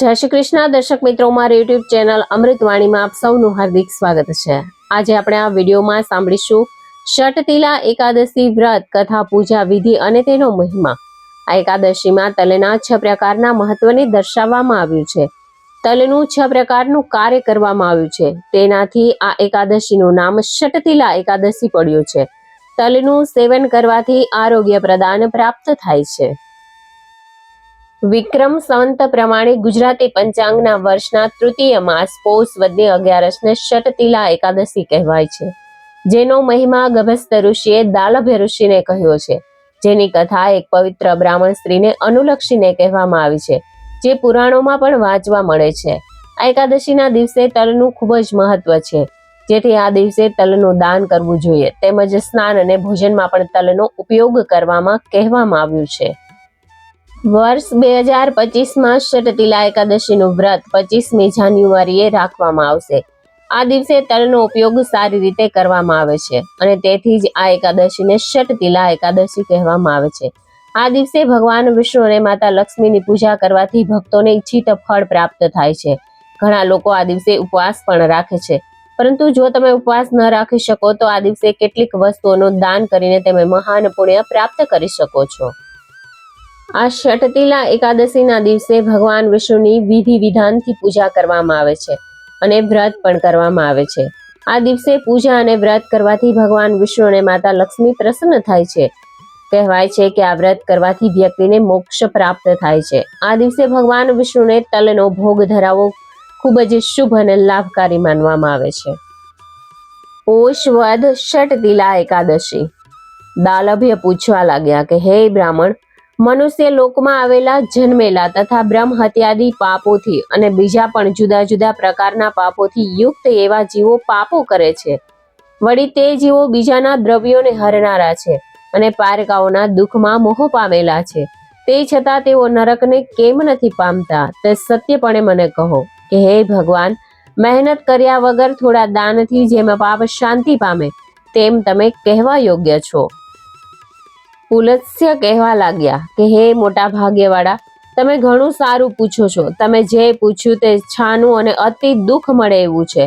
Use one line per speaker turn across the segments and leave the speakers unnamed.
જય શ્રી કૃષ્ણ. દર્શક મિત્રો, મારી યુટ્યુબ ચેનલ અમૃતવાણીમાં આપ સૌનું હાર્દિક સ્વાગત છે. આજે આપણે આ વિડીયોમાં સાંભળીશું શટતિલા એકાદશી વ્રત, કથા, પૂજા, વિધિ અને તેનો મહિમા. આ એકાદશીમાં તલના છ પ્રકારના મહત્વને દર્શાવવામાં આવ્યું છે. તલનું છ પ્રકારનું કાર્ય કરવામાં આવ્યું છે. તેનાથી આ એકાદશીનું નામ શટતિલા એકાદશી પડ્યું છે. તલનું સેવન કરવાથી આરોગ્ય પ્રદાન પ્રાપ્ત થાય છે. વિક્રમ સંવંત પ્રમાણે ગુજરાતી પંચાંગના વર્ષના તૃતીય માસ પોષ વદની અગિયારસને ષટતિલા એકાદશી કહેવાય છે. જેનો મહિમા ગભસ્ત ઋષિએ દાલભ્ય ઋષિને કહ્યો છે. જેની કથા એક પવિત્ર બ્રાહ્મણ સ્ત્રીને અનુલક્ષીને કહેવામાં આવી છે, જે પુરાણોમાં પણ વાંચવા મળે છે. આ એકાદશીના દિવસે તલનું ખૂબ જ મહત્વ છે. જેથી આ દિવસે તલનું દાન કરવું જોઈએ, તેમજ સ્નાન અને ભોજનમાં પણ તલનો ઉપયોગ કરવામાં કહેવામાં આવ્યું છે. વર્ષ બે હજાર પચીસમાં શટતિલા એકાદશીનું વ્રત પચીસમી જાન્યુઆરીએ રાખવામાં આવશે. આ દિવસે તલનો ઉપયોગ સારી રીતે કરવામાં આવે છે અને તેથી જ આ એકાદશીને શટતિલા એકાદશી કહેવામાં આવે છે. આ દિવસે ભગવાન વિષ્ણુ અને માતા લક્ષ્મીની પૂજા કરવાથી ભક્તોને ઈચ્છિત ફળ પ્રાપ્ત થાય છે. ઘણા લોકો આ દિવસે ઉપવાસ પણ રાખે છે. પરંતુ જો તમે ઉપવાસ ન રાખી શકો તો આ દિવસે કેટલીક વસ્તુઓનું દાન કરીને તમે મહાન પુણ્ય પ્રાપ્ત કરી શકો છો. આ શટતીલા એકાદશીના દિવસે ભગવાન વિષ્ણુની વિધિ વિધાનથી પૂજા કરવામાં આવે છે અને વ્રત પણ કરવામાં આવે છે. આ દિવસે પૂજા અને વ્રત કરવાથી ભગવાન વિષ્ણુ અને માતા લક્ષ્મી પ્રસન્ન થાય છે. કહેવાય છે કે આ વ્રત કરવાથી વ્યક્તિને મોક્ષ પ્રાપ્ત થાય છે. આ દિવસે ભગવાન વિષ્ણુને તલનો ભોગ ધરાવવો ખૂબ જ શુભ અને લાભકારી માનવામાં આવે છે. પોષવદ ષટતિલા એકાદશી. દાલભ્ય પૂછવા લાગ્યા કે, હે બ્રાહ્મણ મનુષ્ય લોકમાં આવેલા જન્મેલા તથા બ્રહ્મ હત્યાદી પાપોથી અને બીજા પણ જુદા જુદા પ્રકારના પાપોથી યુક્ત એવા જીવો પાપો કરે છે. વળી તે જીવો બીજાના દ્રવ્યોને હરનારા છે અને પારકાઓના દુઃખમાં મોહ પામેલા છે. તે છતાં તેઓ નરકને કેમ નથી પામતા તે સત્યપણે મને કહો કે હે ભગવાન, મહેનત કર્યા વગર થોડા દાનથી જેમ પાપ શાંતિ પામે, તેમ તમે કહેવા યોગ્ય છો. પુલત્સ્ય કહેવા લાગ્યા કે, હે મોટા ભાગ્યવાળા, તમે ઘણું સારું પૂછો છો. તમે જે પૂછ્યું તે છાનું અને અતિ દુઃખ મળે એવું છે.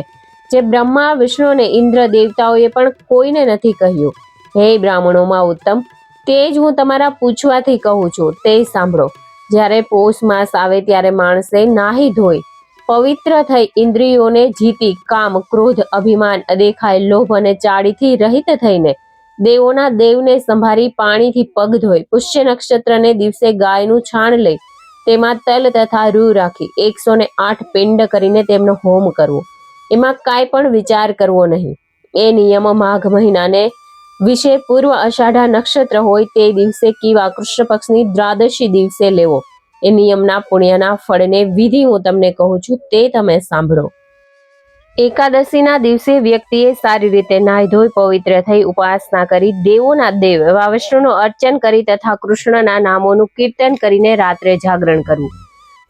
જે બ્રહ્મા, વિષ્ણુ અને ઇન્દ્ર દેવતાઓએ પણ કોઈને નથી કહ્યું. હે બ્રાહ્મણોમાં ઉત્તમ, તે જ હું તમારા પૂછવાથી કહું છું. તે સાંભળો. જ્યારે પોષ માસ આવે ત્યારે માણસે નાહી ધોઈ, પવિત્ર થઈ ઇન્દ્રિયોને જીતી, કામ, ક્રોધ, અભિમાન અદેખાય લોભ અને ચાડીથી રહિત થઈને દેવોના દેવને સંભાળી પાણીથી પગ ધોઈ પુષ્ય નક્ષત્રને દિવસે ગાયનું છાણ લઈ તેમાં તલ તથા રૂ રાખી એકસો ને આઠ પિંડ કરીને તેમનો હોમ કરવો. એમાં કાંઈ પણ વિચાર કરવો નહીં. એ નિયમ માઘ મહિનાને વિશે પૂર્વ અષાઢા નક્ષત્ર હોય તે દિવસે કીવા કૃષ્ણ પક્ષની દ્વાદશી દિવસે લેવો. એ નિયમના પુણ્યના ફળને વિધિ હું તમને કહું છું તે તમે સાંભળો. એકાદશીના દિવસે વ્યક્તિએ સારી રીતે નાહી ધોઈ, પવિત્ર થઈ ઉપાસના કરી દેવોના દેવ એવા વિષ્ણુનું અર્ચન કરી તથા કૃષ્ણના નામોનું કીર્તન કરીને રાત્રે જાગરણ કરવું.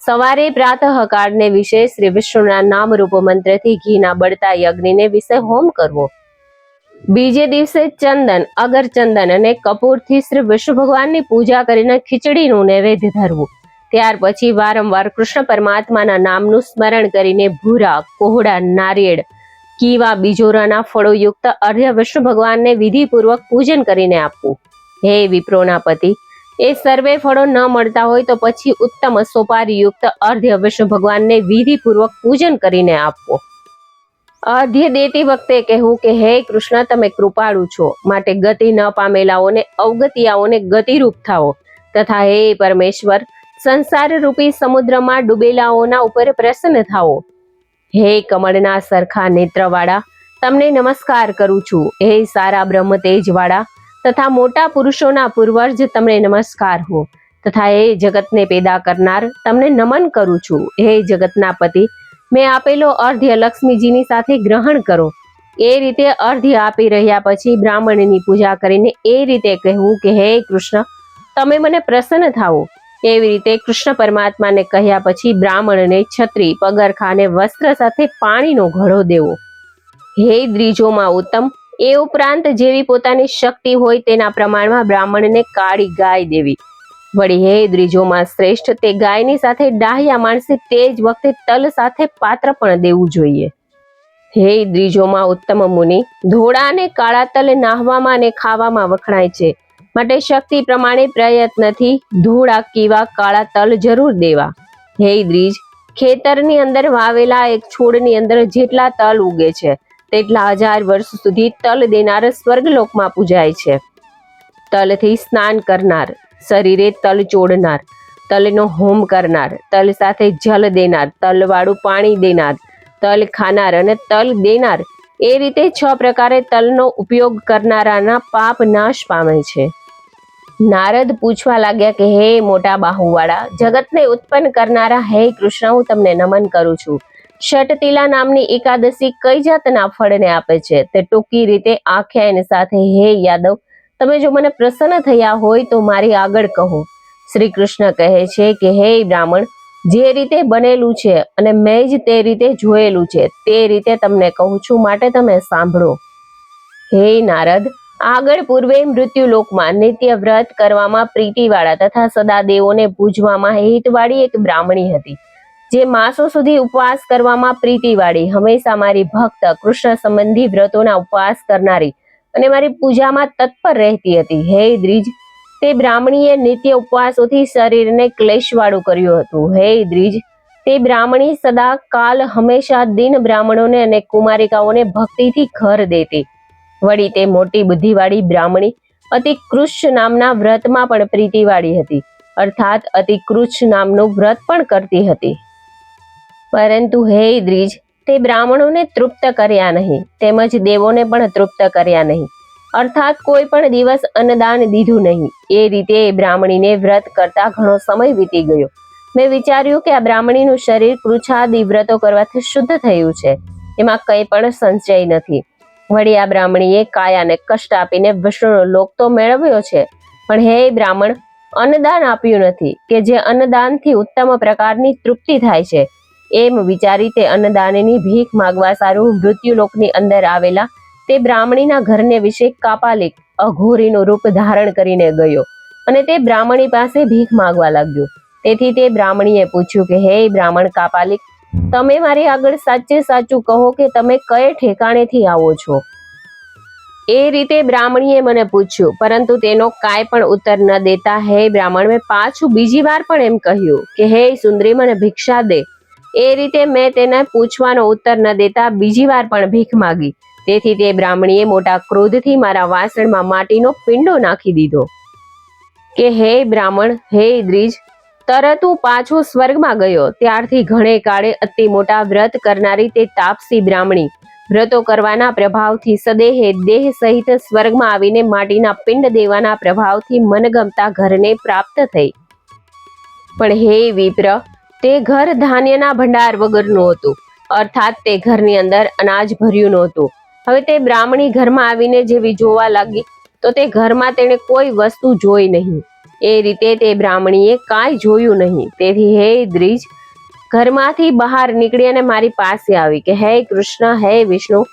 સવારે પ્રાતઃકાળને વિશે શ્રી વિષ્ણુના નામ રૂપ મંત્રથી ઘીના બળતા યજ્ઞને વિશે હોમ કરવો. બીજે દિવસે ચંદન અગર ચંદન અને કપૂરથી શ્રી વિષ્ણુ ભગવાનની પૂજા કરીને ખીચડીનું નૈવેદ્ય ધરવું. ત્યાર પછી વારંવાર કૃષ્ણ પરમાત્માના નામનું સ્મરણ કરીને ભૂરા કોહડા નારિયેળ, કીવા, બીજોરાના ફળોયુક્ત અર્ધ્ય વિષ્ણુ ભગવાનને વિધિપૂર્વક પૂજન કરીને આપવું. હે વિપ્રોના પતિ, એ સર્વે ફળો ન મળતા હોય તો પછી ઉત્તમ સોપારીયુક્ત અર્ધ્ય વિષ્ણુ ભગવાનને વિધિપૂર્વક પૂજન કરીને આપવો. અર્ધ્ય દેતી વખતે કહેવું કે, હે કૃષ્ણ, તમે કૃપાળુ છો. માટે ગતિ ન પામેલાઓને, અવગતિયાઓને ગતિરૂપ થાઓ. તથા હે પરમેશ્વર સંસાર રૂપી સમુદ્રમાં ડૂબેલાઓના ઉપર પ્રસન્ન થાઓ. હે કમળના સરખા નેત્રવાળા, તમને નમસ્કાર કરું છું. હે સારા બ્રહ્મ તેજવાળા તથા મોટા પુરુષોના પૂર્વજ, તમને નમસ્કાર હો. તથા હે જગતને પેદા કરનાર, તમને નમન કરું છું. હે જગતના પતિ, મેં આપેલો અર્ધ્ય લક્ષ્મીજીની સાથે ગ્રહણ કરો. એ રીતે અર્ધ્ય આપી રહ્યા પછી બ્રાહ્મણની પૂજા કરીને એ રીતે કહેવું કે, હે કૃષ્ણ, તમે મને પ્રસન્ન થાઓ. એવી રીતે કૃષ્ણ પરમાત્માને કહ્યા પછી બ્રાહ્મણને છત્રી પગરખા અને વસ્ત્ર સાથે પાણીનો ઘડો દેવો. હે દ્રીજોમાં ઉત્તમ, એ ઉપરાંત જેવી પોતાની શક્તિ હોય તેના પ્રમાણમાં બ્રાહ્મણને કાળી ગાય દેવી. વળી હે દ્રીજોમાં શ્રેષ્ઠ, તે ગાયની સાથે ડાહ્યા માણસે તે જ વખતે તલ સાથે પાત્ર પણ દેવું જોઈએ. હે દ્રીજોમાં ઉત્તમ મુનિ ધોળા અને કાળા તલ નાહવામાં અને ખાવામાં વખણાય છે. માટે શક્તિ પ્રમાણે પ્રયત્નથી ધોળા કીવા કાળા તલ જરૂર દેવા. હે દ્રીજ ખેતરની અંદર વાવેલા એક છોડની અંદર જેટલા તલ ઉગે છે, તેટલા હજાર વર્ષ સુધી તલ દેનાર સ્વર્ગલોકમાં પૂજાય છે. તલથી સ્નાન કરનાર, શરીરે તલ ચોડનાર, તલનો હોમ કરનાર, તલ સાથે જલ દેનાર, તલવાળું પાણી દેનાર, તલ ખાનાર અને તલ દેનાર, એ રીતે છ પ્રકારે તલનો ઉપયોગ કરનારાના પાપ નાશ પામે છે. નારદ પૂછવા લાગ્યા કે, હે મોટા બાહુવાળા, જગતને ઉત્પન્ન કરનારા, હે કૃષ્ણ, હું તમને નમન કરું છું. ષટતિલા નામની એકાદશી કઈ જાતના ફળને આપે છે? તે ટૂંકી રીતે આખ્યાયન સાથે, હે યાદવ, તમે જો મને પ્રસન્ન થયા હોય તો મારી આગળ કહો. શ્રી કૃષ્ણ કહે છે કે, હે બ્રાહ્મણ, જે રીતે બનેલું છે અને મેં જ તે રીતે જોયેલું છે, તે રીતે તમને કહું છું, માટે તમે સાંભળો. હે નારદ આગળ પૂર્વે મૃત્યુલોકમાં નિત્ય વ્રત કરવામાં પ્રીતિવાળા તથા સદા દેવોને પૂજવામાં હિતવાળી એક બ્રાહ્મણી હતી, જે માસો સુધી ઉપવાસ કરવામાં પ્રીતિવાળી. હંમેશા મારી ભક્ત કૃષ્ણ સંબંધી વ્રતોના ઉપવાસ કરનારી અને મારી પૂજામાં તત્પર રહેતી હતી. હે દ્રિજ, તે બ્રાહ્મણીએ નિત્ય ઉપવાસોથી શરીરને ક્લેશવાળું કર્યું હતું. હે દ્રિજ, તે બ્રાહ્મણી સદા કાલ હંમેશા દિન બ્રાહ્મણોને અને કુમારિકાઓને ભક્તિથી ઘર દેતી. વળી તે મોટી બુદ્ધિવાળી બ્રાહ્મણી અતિ કૃષ્ણ નામના વ્રતમાં પણ પ્રીતિવાળી હતી. અર્થાત અતિ કૃષ્ણ નામનું વ્રત પણ કરતી હતી. પરંતુ હે દ્રીજ તે બ્રાહ્મણોને તૃપ્ત કર્યા નહીં, તેમજ દેવોને પણ તૃપ્ત કર્યા નહીં. અર્થાત કોઈ પણ દિવસ અન્નદાન દીધું નહીં. એ રીતે બ્રાહ્મણીને વ્રત કરતા ઘણો સમય વીતી ગયો. મેં વિચાર્યું કે આ બ્રાહ્મણીનું શરીર કૃછાદી વ્રતો કરવાથી શુદ્ધ થયું છે. એમાં કંઈ પણ સંચય નથી. વળી આ બ્રાહ્મણીએ કાયાને કષ્ટ આપીને વિષ્ણુનો લોક તો મેળવ્યો છે, પણ હે બ્રાહ્મણ, અન્નદાન આપ્યું નથી, કે જે અન્નદાનથી ઉત્તમ પ્રકારની તૃપ્તિ થાય છે. એમ વિચારી તે અન્નદાનની ભીખ માગવા સારું મૃત્યુલોકની અંદર આવેલા તે બ્રાહ્મણીના ઘરને વિશે કાપાલિક અઘોરીનું રૂપ ધારણ કરીને ગયો અને તે બ્રાહ્મણી પાસે ભીખ માગવા લાગ્યો. તેથી તે બ્રાહ્મણીએ પૂછ્યું કે, હે બ્રાહ્મણ કાપાલિક તમે મારી આગળ સાચે સાચું કહો કે તમે કયે ઠેકાણેથી આવો છો? એ રીતે બ્રાહ્મણીએ મને પૂછ્યું, પરંતુ તેનો કાંઈ પણ ઉત્તર ન દેતા હે બ્રાહ્મણ, મેં પાછું બીજી વાર પણ એમ કહ્યું કે, હે સુંદરી, મને ભિક્ષા દે. એ રીતે મેં તેને પૂછવાનો ઉત્તર ન દેતા બીજી વાર પણ ભીખ માગી. તેથી તે બ્રાહ્મણીએ મોટા ક્રોધથી મારા વાસણમાં માટીનો પિંડો નાખી દીધો કે, હે બ્રાહ્મણ, હે દ્રિજ તરત હું પાછો સ્વર્ગમાં ગયો. ત્યારથી ઘણે કાળે અતિ મોટા વ્રત કરનારી તે તાપસી બ્રાહ્મણી વ્રતો કરવાના પ્રભાવથી સદેહે દેહ સહિત સ્વર્ગમાં આવીને માટીના પિંડ દેવાના પ્રભાવથી મનગમતા ઘરને પ્રાપ્ત થઈ. પણ હે વિપ્ર, તે ઘર ધાન્યના ભંડાર વગરનું હતું. અર્થાત તે ઘરની અંદર અનાજ ભર્યું નહોતું. હવે તે બ્રાહ્મણી ઘરમાં આવીને જેવી જોવા લાગી, તો તે ઘરમાં તેણે કોઈ વસ્તુ જોઈ નહીં. એ રીતે તે બ્રાહ્મણીએ કાંઈ જોયું નહીં. તેથી હે દ્રીજ, ઘરમાંથી બહાર નીકળી અને મારી પાસે આવી કે હે કૃષ્ણ, હે વિષ્ણુ,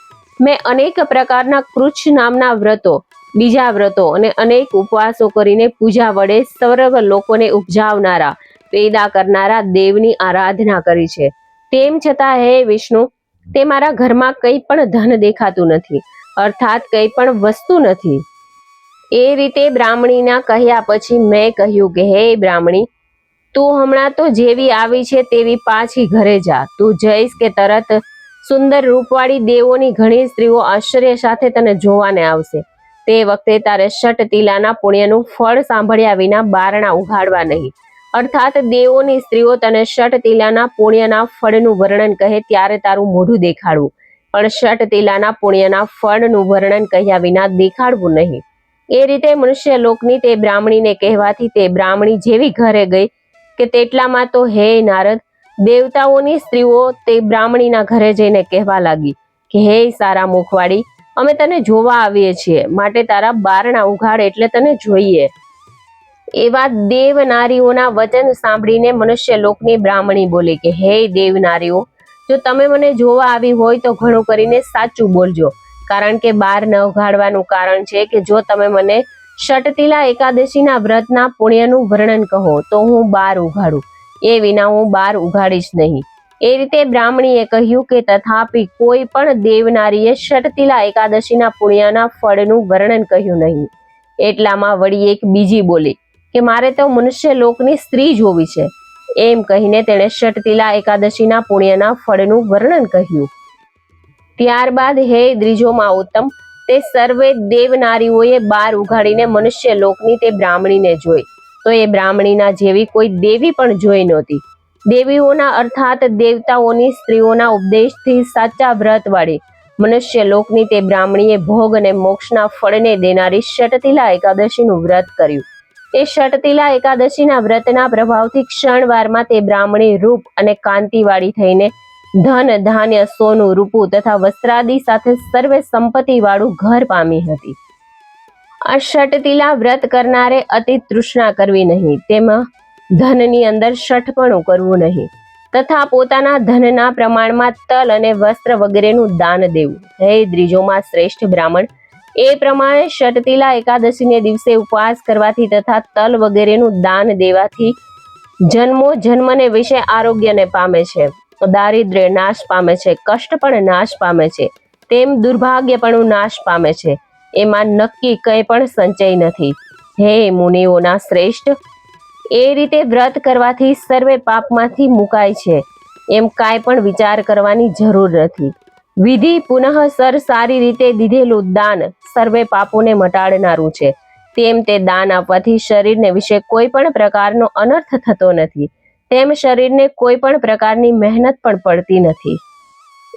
મેં અનેક પ્રકારના કૃચ્છ નામના વ્રતો, બીજા વ્રતો અને અનેક ઉપવાસો કરીને પૂજા વડે સર્વ લોકોને ઉપજાવનારા, પેદા કરનારા દેવની આરાધના કરી છે. તેમ છતાં હે વિષ્ણુ, તે મારા ઘરમાં કંઈ પણ ધન દેખાતું નથી, અર્થાત કંઈ પણ વસ્તુ નથી. એ રીતે બ્રાહ્મણીના કહ્યા પછી મેં કહ્યું કે, હે બ્રાહ્મણી, તું હમણાં તો જેવી આવી છે તેવી પાછી ઘરે જા. તું જઈશ કે તરત સુંદર રૂપવાળી દેવોની ઘણી સ્ત્રીઓ આશ્ચર્ય સાથે તને જોવાને આવશે. તે વખતે તારે શટ તિલાના પુણ્યનું ફળ સાંભળ્યા વિના બારણા ઉઘાડવા નહીં. અર્થાત દેવોની સ્ત્રીઓ તને શટ તિલાના પુણ્યના ફળનું વર્ણન કહે ત્યારે તારું મોઢું દેખાડવું. પણ શટ તિલાના પુણ્યના ફળનું વર્ણન કહ્યા વિના દેખાડવું નહીં. એ રીતે મનુષ્ય લોકની તે બ્રાહ્મણીને કહેવાથી તે બ્રાહ્મણી જેવી ઘરે ગઈ કે તેટલામાં તો હે નારદ, દેવતાઓની સ્ત્રીઓ તે બ્રાહ્મણીના ઘરે જઈને કહેવા લાગી કે હે સારા મુખવાડી અમે તને જોવા આવીએ છીએ, માટે તારા બારણા ઉઘાડ એટલે તને જોઈએ. એવા દેવનારીઓના વચન સાંભળીને મનુષ્ય લોકની બ્રાહ્મણી બોલી કે હે દેવનારીઓ, જો તમે મને જોવા આવી હોય તો ઘણું કરીને સાચું બોલજો. કારણ કે બાર ન ઉઘાડવાનું કારણ છે કે જો તમે મને શટતિલા એકાદશીના વ્રતના પુણ્યનું વર્ણન કહો, તો હું બાર ઉઘાડું. એ વિના હું બાર ઉઘાડીશ નહીં. એ રીતે બ્રાહ્મણીએ કહ્યું કે તથાપી કોઈ પણ દેવનારીએ ષટતિલા એકાદશીના પુણ્યના ફળનું વર્ણન કહ્યું નહીં. એટલામાં વળી એક બીજી બોલી કે મારે તો મનુષ્ય લોકની સ્ત્રી જોવી છે. એમ કહીને તેણે શટતિલા એકાદશીના પુણ્યના ફળનું વર્ણન કહ્યું. ત્યારબાદ હે દ્રિજોમાં ઉત્તમ. તે સર્વે દેવનારીઓએ બાર ઉઘાડીને મનુષ્ય લોકની તે બ્રાહ્મણીને જોઈ. તો એ બ્રાહ્મણીના જેવી કોઈ દેવી પણ જોઈ નહોતી. દેવીઓના અર્થાત દેવતાઓની સ્ત્રીઓના ઉપદેશથી સાચા વ્રતવાળી મનુષ્ય લોકની તે બ્રાહ્મણીએ ભોગ અને મોક્ષના ફળને દેનારી ષટતિલા એકાદશીનું વ્રત કર્યું. એ ષટતિલા એકાદશીના વ્રતના પ્રભાવથી ક્ષણવારમાં તે બ્રાહ્મણી રૂપ અને કાંતિવાળી થઈને ધન, ધાન્ય, સોનું, રૂપું તથા વસ્ત્રાદિ સાથે સર્વે સંપત્તિ વાળું ઘર પામી હતી. આ ષટતિલા વ્રત કરનારે અતિ તૃષ્ણા કરવી નહીં. તેમાં ધનની અંદર શઠપણું કરવું નહીં. તથા પોતાના ધનના પ્રમાણમાં તલ અને વસ્ત્ર વગેરેનું દાન દેવું. હે દ્રીજોમાં શ્રેષ્ઠ બ્રાહ્મણ, એ પ્રમાણે ષટતિલા એકાદશીને દિવસે ઉપવાસ કરવાથી તથા તલ વગેરેનું દાન દેવાથી જન્મો જન્મને વિશે આરોગ્યને પામે છે. દારિદ્ર્ય નાશ પામે છે, કષ્ટ પણ નાશ પામે છે, તેમ દુર્ભાગ્ય પણ નાશ પામે છે. એમાં નક્કી કંઈ પણ સંચય નથી. હે મુનિઓના શ્રેષ્ઠ, એ રીતે વ્રત કરવાથી સર્વે પાપમાંથી મુકાય છે. એમ કાંઈ પણ વિચાર કરવાની જરૂર નથી. વિધિ પુનઃ સર સારી રીતે દીધેલું દાન સર્વે પાપોને મટાડનારું છે. તેમ તે દાન આપવાથી શરીરને વિશે કોઈ પણ પ્રકારનો અનર્થ થતો નથી. તેમ શરીરને કોઈ પણ પ્રકારની મહેનત પણ પડતી નથી.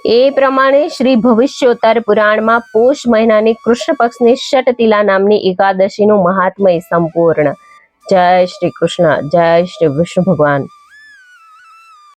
એ પ્રમાણે શ્રી ભવિષ્યોત્તર પુરાણમાં પોષ મહિનાની કૃષ્ણ પક્ષની ષટતિલા નામની એકાદશીનું મહાત્મય સંપૂર્ણ. જય શ્રી કૃષ્ણ, જય શ્રી વિષ્ણુ ભગવાન.